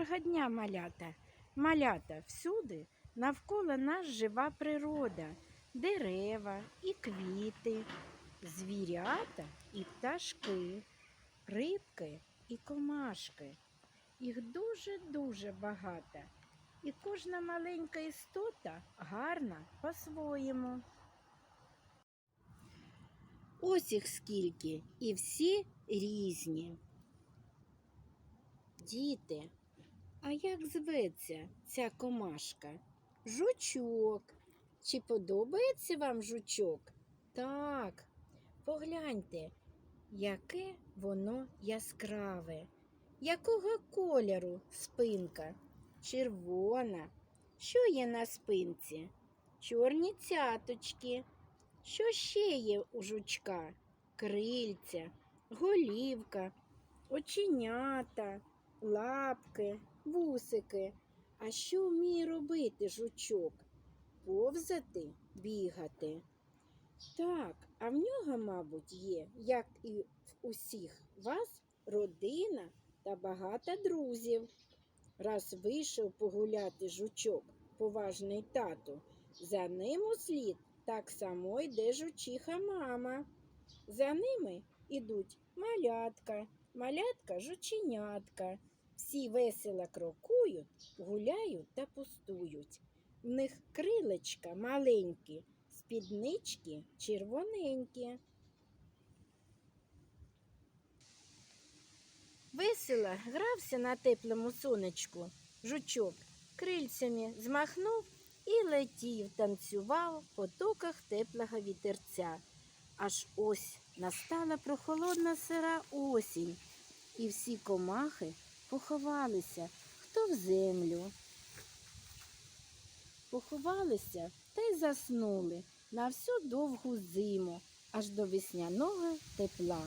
Доброго дня, малята! Малята всюди навколо нас жива природа, дерева і квіти, звірята і пташки, рибки і комашки. Їх дуже-дуже багато, і кожна маленька істота гарна по-своєму. Ось їх скільки, і всі різні. Діти, а як зветься ця комашка? Жучок. Чи подобається вам жучок? Так, погляньте, яке воно яскраве. Якого кольору спинка? Червона. Що є на спинці? Чорні цяточки. Що ще є у жучка? Крильця, голівка, оченята, лапки, вусики. А що вміє робити жучок? Повзати, бігати. Так, а в нього, мабуть, є, як і в усіх вас, родина та багато друзів. Раз вийшов погуляти жучок, поважний тату, за ним услід так само йде жучиха мама. За ними ідуть малятка, малятка жученятка. Всі весело крокують, гуляють та пустують. В них крилечка маленькі, спіднички червоненькі. Весело грався на теплому сонечку. Жучок крильцями змахнув і летів, танцював в потоках теплого вітерця. Аж ось настала прохолодна сира осінь, і всі комахи поховалися, хто в землю. Поховалися та й заснули на всю довгу зиму, аж до весняного тепла.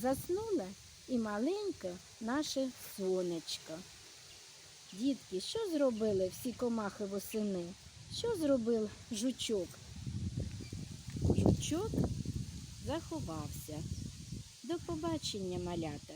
Заснула і маленьке наше сонечко. Дітки, що зробили всі комахи восени? Що зробив жучок? Жучок заховався. До побачення, малята.